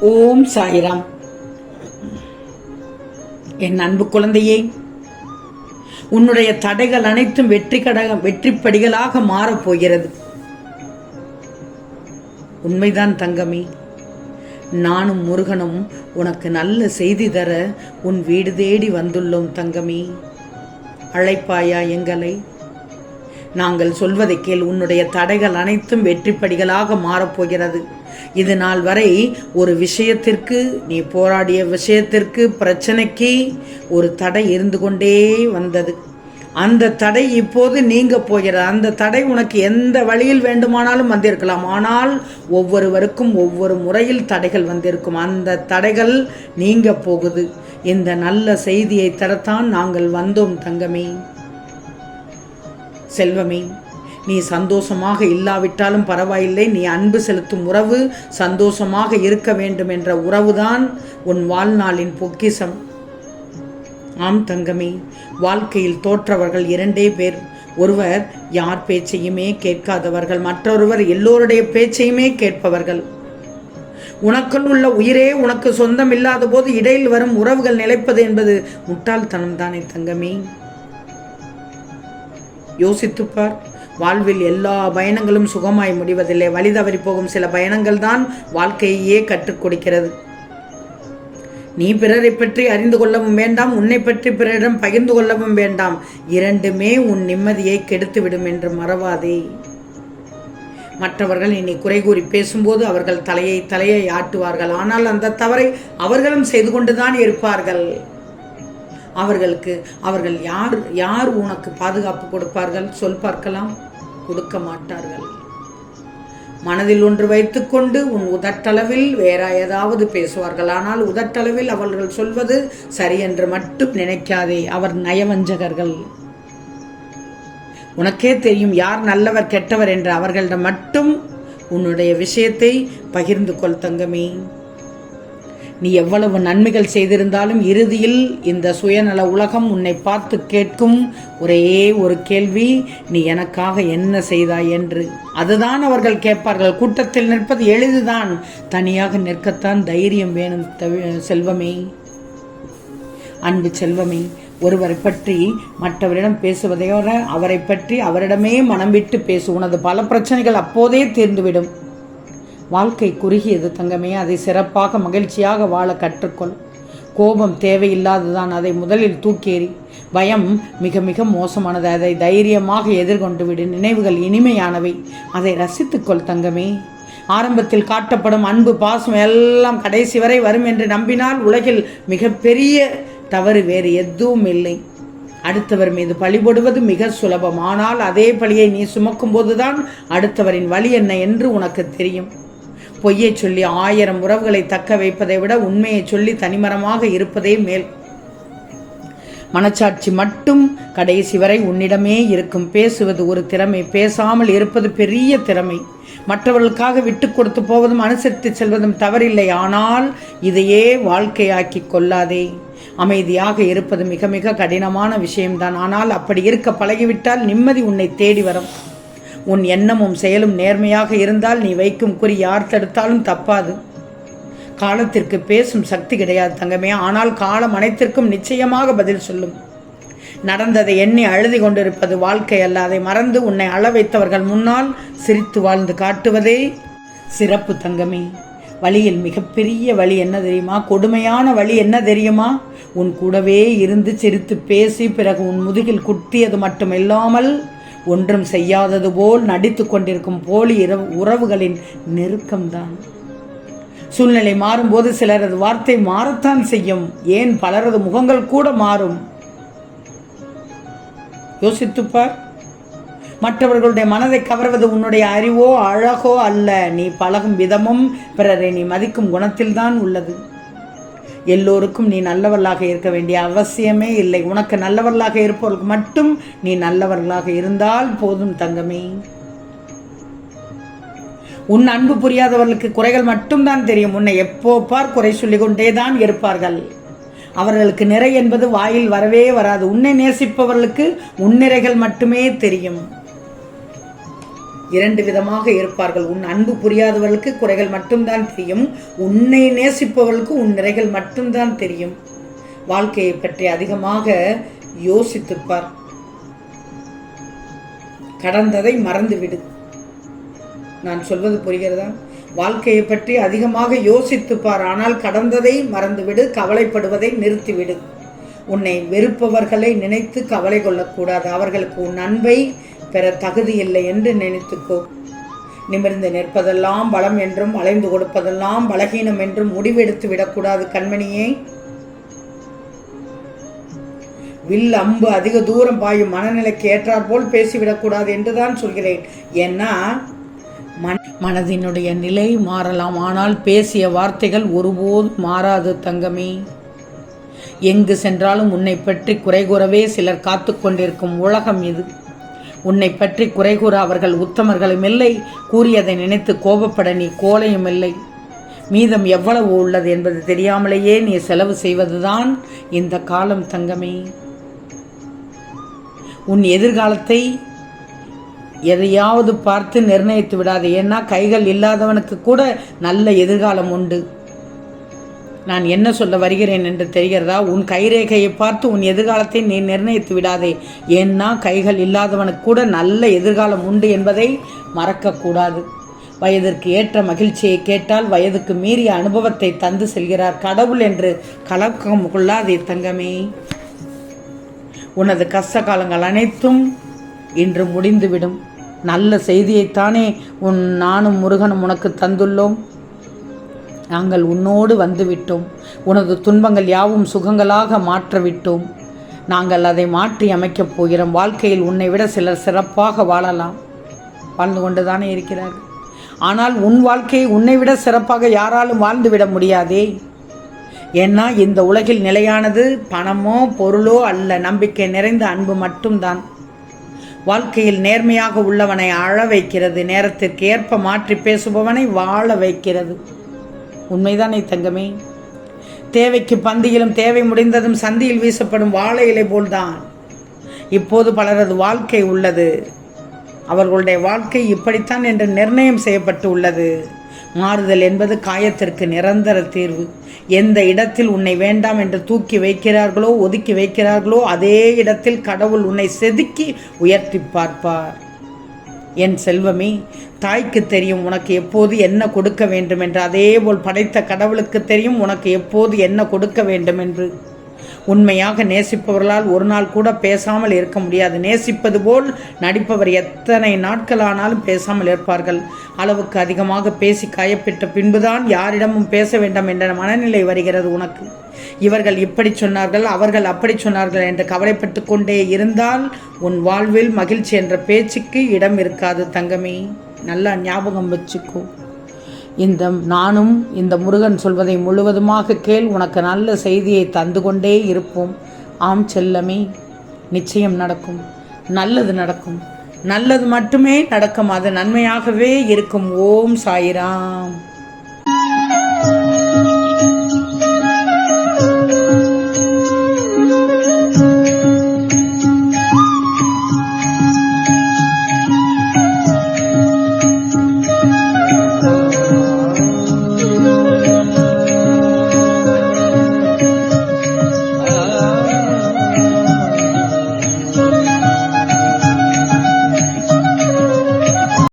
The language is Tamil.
ஓம் சாய்ராம். என் அன்பு குழந்தையே உன்னுடைய தடைகள் அனைத்தும் வெற்றி கடக வெற்றிப்படிகளாக மாறப் போகிறது. உண்மைதான் தங்கமே நானும் முருகனும் உனக்கு நல்ல செய்தி தர உன் வீடு தேடி வந்துள்ளோம் தங்கமே. அழைப்பாயா எங்களை? நாங்கள் சொல்வதை கேள் உன்னுடைய தடைகள் அனைத்தும் வெற்றிப்படிகளாக மாறப்போகிறது இது நாள் வரை ஒரு விஷயத்திற்கு நீ போராடிய விஷயத்திற்கு பிரச்சனைக்கு ஒரு தடை இருந்து கொண்டே வந்தது. அந்த தடை இப்போது நீங்க போகிறது. அந்த தடை உனக்கு எந்த வழியில் வேண்டுமானாலும் வந்திருக்கலாம். ஆனால் ஒவ்வொருவருக்கும் ஒவ்வொரு முறையில் தடைகள் வந்திருக்கும். அந்த தடைகள் நீங்க போகுது. இந்த நல்ல செய்தியை தரத்தான் நாங்கள் வந்தோம் தங்கமே. செல்வமே. நீ சந்தோஷமாக இல்லாவிட்டாலும் பரவாயில்லை. நீ அன்பு செலுத்தும் உறவு சந்தோஷமாக இருக்க வேண்டும் என்ற உறவுதான் உன் வாழ்நாளின் பொக்கிஷம். ஆம் தங்கமே வாழ்க்கையில் தோற்றவர்கள் இரண்டே பேர். ஒருவர் யார் பேச்சையுமே கேட்காதவர்கள் மற்றொருவர் எல்லோருடைய பேச்சையுமே கேட்பவர்கள். உனக்குள் உள்ள உயிரே உனக்கு சொந்தம் இல்லாத போது இடையில் வரும் உறவுகள் நிலைப்பது என்பது முட்டாள்தனம் தானே தங்கமே. யோசித்துப்பார் வாழ்வில் எல்லா பயணங்களும் சுகமாய் முடிவதில்லை. வழி தவறி போகும் சில பயணங்கள் தான் வாழ்க்கையே கற்றுக் கொடுக்கிறது. நீ பிறரை பற்றி அறிந்து கொள்ளவும் வேண்டாம் உன்னை பற்றி பிறரிடம் பகிர்ந்து கொள்ளவும் வேண்டாம். இரண்டுமே உன் நிம்மதியை கெடுத்துவிடும் என்று மறவாதே. மற்றவர்கள் இனி குறை கூறி பேசும்போது அவர்கள் தலையை தலையை ஆட்டுவார்கள். ஆனால் அந்த தவறை அவர்களும் செய்து கொண்டுதான் இருப்பார்கள். அவர்களுக்கு அவர்கள் யார் யார் உனக்கு பாதுகாப்பு கொடுப்பார்கள்? சொல் பார்க்கலாம். கொடுக்க மாட்டார்கள். மனதில் ஒன்று வைத்துக்கொண்டு உன் உதட்டளவில் வேற ஏதாவது பேசுவார்கள். ஆனால் உதட்டளவில் அவர்கள் சொல்வது சரி என்று மட்டும் நினைக்காதே அவர் நயவஞ்சகர்கள். உனக்கே தெரியும் யார் நல்லவர் கெட்டவர் என்று அவர்களிடம் மட்டும் உன்னுடைய விஷயத்தை பகிர்ந்து கொள் தங்கமே. நீ எவ்வளவு நன்மைகள் செய்திருந்தாலும் இறுதியில் இந்த சுயநல உலகம் உன்னை பார்த்து கேட்கும் ஒரே ஒரு கேள்வி நீ எனக்காக என்ன செய்தாய் என்று. அதுதான் அவர்கள் கேட்பார்கள். கூட்டத்தில் நிற்பது எளிதுதான். தனியாக நிற்கத்தான் தைரியம் வேணும் செல்வமே. அன்பு செல்வமே ஒருவரை பற்றி மற்றவரிடம் பேசுவதையோட அவரை பற்றி அவரிடமே மனம் விட்டு பேசு. உனது பல பிரச்சனைகள் அப்போதே தீர்ந்துவிடும். வாழ்க்கை குறுகியது தங்கமே. அதை சிறப்பாக மகிழ்ச்சியாக வாழ கற்றுக்கொள். கோபம் தேவையில்லாததான் அதை முதலில் தூக்கேறி. பயம் மிக மிக மோசமானது. அதை தைரியமாக எதிர்கொண்டு விடு. நினைவுகள் இனிமையானவை. அதை ரசித்துக்கொள் தங்கமே. ஆரம்பத்தில் காட்டப்படும் அன்பு பாசம் எல்லாம் கடைசி வரை வரும் என்று நம்பினால் உலகில் மிகப்பெரிய தவறு வேறு எதுவும் இல்லை. அடுத்தவர் மீது பழிபடுவது மிக சுலபம். ஆனால் அதே பழியை நீ சுமக்கும் போதுதான் அடுத்தவரின் வழி என்ன என்று உனக்கு தெரியும். பொய்யை சொல்லி ஆயிரம் உறவுகளை தக்க வைப்பதை விட உண்மையை சொல்லி தனிமரமாக இருப்பதே மேல். மனச்சாட்சி மட்டும் கடைசி வரை உன்னிடமே இருக்கும். பேசுவது ஒரு திறமை பேசாமல் இருப்பது பெரிய திறமை. மற்றவர்களுக்காக விட்டு கொடுத்து போவதும் அனுசரித்து செல்வதும் தவறில்லை. ஆனால் இதையே வாழ்க்கையாக்கி கொள்ளாதே. அமைதியாக இருப்பது மிக மிக கடினமான விஷயம்தான். ஆனால் அப்படி இருக்க பழகிவிட்டால் நிம்மதி உன்னை தேடி வரும். உன் எண்ணமும் செயலும் நேர்மையாக இருந்தால் நீ வைக்கும் குறி யார் தடுத்தாலும் தப்பாது. காலத்திற்கு பேசும் சக்தி கிடையாது தங்கமே. ஆனால் காலம் அனைத்திற்கும் நிச்சயமாக பதில் சொல்லும். நடந்ததை எண்ணி அழுதி கொண்டிருப்பது வாழ்க்கை அல்ல. அதை மறந்து உன்னை அள வைத்தவர்கள் முன்னால் சிரித்து வாழ்ந்து காட்டுவதே சிறப்பு தங்கமே. வழியில் மிகப்பெரிய வழி என்ன தெரியுமா? கொடுமையான வழி என்ன தெரியுமா? உன் கூடவே இருந்து சிரித்து பேசி பிறகு உன் முதுகில் குத்தியது மட்டுமில்லாமல் ஒன்றும் செய்யாதது போல் நடித்து கொண்டிருக்கும் போலி உறவுகளின் நெருக்கம்தான். சூழ்நிலை மாறும்போது சிலரது வார்த்தை மாறத்தான் செய்யும். ஏன் பலரது முகங்கள் கூட மாறும்? யோசித்துப்பார். மற்றவர்களுடைய மனதை கவர்வது உன்னுடைய அறிவோ அழகோ அல்ல. நீ பழகும் விதமும் பிறரை நீ மதிக்கும் குணத்தில்தான் உள்ளது. எல்லோருக்கும் நீ நல்லவர்களாக இருக்க வேண்டிய அவசியமே இல்லை. உனக்கு நல்லவர்களாக இருப்பவர்களுக்கு மட்டும் நீ நல்லவர்களாக இருந்தால் போதும் தங்கமே. உன் அன்பு புரியாதவர்களுக்கு குறைகள் மட்டும்தான் தெரியும். உன்னை எப்போ பார் குறை சொல்லிக்கொண்டே தான் இருப்பார்கள். அவர்களுக்கு நிறை என்பது வாயில் வரவே வராது. உன்னை நேசிப்பவர்களுக்கு உன்னிறைகள் மட்டுமே தெரியும். இரண்டு விதமாக இருப்பார்கள். உன் அன்பு புரியாதவர்களுக்கு குறைகள் மட்டும்தான் தெரியும். உன்னை நேசிப்பவர்களுக்கு உன் நிறைகள் மட்டும்தான் தெரியும். வாழ்க்கையை பற்றி அதிகமாக யோசித்துப்பார். கடந்ததை மறந்துவிடு. நான் சொல்வது புரிகிறதா? வாழ்க்கையை பற்றி அதிகமாக யோசித்துப்பார். ஆனால் கடந்ததை மறந்துவிடு. கவலைப்படுவதை நிறுத்திவிடு. உன்னை வெறுப்பவர்களை நினைத்து கவலை கொள்ளக்கூடாது. அவர்களுக்கு உன் அன்பை பெற தகுதி இல்லை என்று நினைத்துக்கோ. நிமிர்ந்து நிற்பதெல்லாம் பலம் என்றும் அலைந்து கொடுப்பதெல்லாம் பலகீனம் என்றும் முடிவெடுத்து விடக்கூடாது கண்மணியே. வில் அம்பு அதிக தூரம் பாயும் மனநிலைக்கு ஏற்றாற் போல் பேசிவிடக்கூடாது என்றுதான் சொல்கிறேன். ஏன்னா மன மனதினுடைய நிலை மாறலாம். ஆனால் பேசிய வார்த்தைகள் ஒருபோதும் மாறாது தங்கமே. எங்கு சென்றாலும் உன்னை பற்றி குறை கூறவே சிலர் காத்து கொண்டிருக்கும் உலகம் இது. உன்னை பற்றி குறை கூற அவர்கள் உத்தமர்களும் இல்லை. கூறியதை நினைத்து கோபப்பட நீ கோலையும் இல்லை. மீதம் எவ்வளவு உள்ளது என்பது தெரியாமலேயே நீ செலவு செய்வதுதான் இந்த காலம் தங்கமே. உன் எதிர்காலத்தை எதையாவது பார்த்து நிர்ணயித்து விடாது. ஏன்னா கைகள் இல்லாதவனுக்கு கூட நல்ல எதிர்காலம் உண்டு. நான் என்ன சொல்ல வருகிறேன் என்று தெரிகிறதா? உன் கைரேகையை பார்த்து உன் எதிர்காலத்தை நீ நிர்ணயித்து விடாதே. ஏன்னா கைகள் இல்லாதவனுக்கு கூட நல்ல எதிர்காலம் உண்டு என்பதை மறக்கக்கூடாது. வயதிற்கு ஏற்ற மகிழ்ச்சியை கேட்டால் வயதுக்கு மீறிய அனுபவத்தை தந்து செல்கிறார். கடவுள் என்று கலக்கம் கொள்ளாதே தங்கமே. உனது கஷ்ட காலங்கள் அனைத்தும் இன்று முடிந்துவிடும். நல்ல செய்தியைத்தானே உன் நானும் முருகனும் உனக்கு தந்துள்ளோம். நாங்கள் உன்னோடு வந்துவிட்டோம். உனது துன்பங்கள் யாவும் சுகங்களாக மாற்றவிட்டோம். நாங்கள் அதை மாற்றி அமைக்கப் போகிறோம். வாழ்க்கையில் உன்னை விட சிலர் சிறப்பாக வாழலாம். வாழ்ந்து கொண்டுதானே இருக்கிறார்கள். ஆனால் உன் வாழ்க்கையை உன்னை விட சிறப்பாக யாராலும் வாழ்ந்துவிட முடியாதே. ஏன்னா இந்த உலகில் நிலையானது பணமோ பொருளோ அல்ல. நம்பிக்கை நிறைந்த அன்பு மட்டும்தான். வாழ்க்கையில் நேர்மையாக உள்ளவனை அழ வைக்கிறது. நேரத்திற்கு ஏற்ப மாற்றி பேசுபவனை வாழ வைக்கிறது. உண்மைதானே தங்கமே? தேவைக்கு பந்தியிலும் தேவை முடிந்ததும் சந்தியில் வீசப்படும் வாழை இலை போல்தான். இப்போது பலரது வாழ்க்கை உள்ளது. அவர்களுடைய வாழ்க்கை இப்படித்தான் என்று நிர்ணயம் செய்யப்பட்டு உள்ளது. மாறுதல் என்பது காயத்திற்கு நிரந்தர தீர்வு. எந்த இடத்தில் உன்னை வேண்டாம் என்று தூக்கி வைக்கிறார்களோ ஒதுக்கி வைக்கிறார்களோ அதே இடத்தில் கடவுள் உன்னை செதுக்கி உயர்த்தி பார்ப்பார். என் செல்வமே தாய்க்கு தெரியும் உனக்கு எப்போது என்ன கொடுக்க வேண்டும் என்று அதேபோல் படைத்த கடவுளுக்கு தெரியும் உனக்கு எப்போது என்ன கொடுக்க வேண்டும் என்று உண்மையாக நேசிப்பவர்களால் ஒரு நாள் கூட பேசாமல் இருக்க முடியாது. நேசிப்பது போல் நடிப்பவர் எத்தனை நாட்களானாலும் பேசாமல் இருப்பார்கள். அளவுக்கு அதிகமாக பேசி காயப்பட்ட பின்புதான் யாரிடமும் பேச வேண்டாம் என்ற மனநிலை வருகிறது உனக்கு. இவர்கள் இப்படி சொன்னார்கள் அவர்கள் அப்படி சொன்னார்கள் என்று கவலைப்பட்டு கொண்டே இருந்தால் உன் வாழ்வில் மகிழ்ச்சி என்ற பேச்சுக்கு இடம் இருக்காது தங்கமே. நல்லா ஞாபகம் வச்சுக்கோ. இந்த நானும் இந்த முருகன் சொல்வதை முழுவதுமாக கேள். உனக்கு நல்ல செய்தியை தந்து கொண்டே இருப்போம். ஆம் செல்லமே நிச்சயம் நடக்கும். நல்லது நடக்கும். நல்லது மட்டுமே நடக்கும். அது நன்மையாகவே இருக்கும். ஓம் சாயிராம்.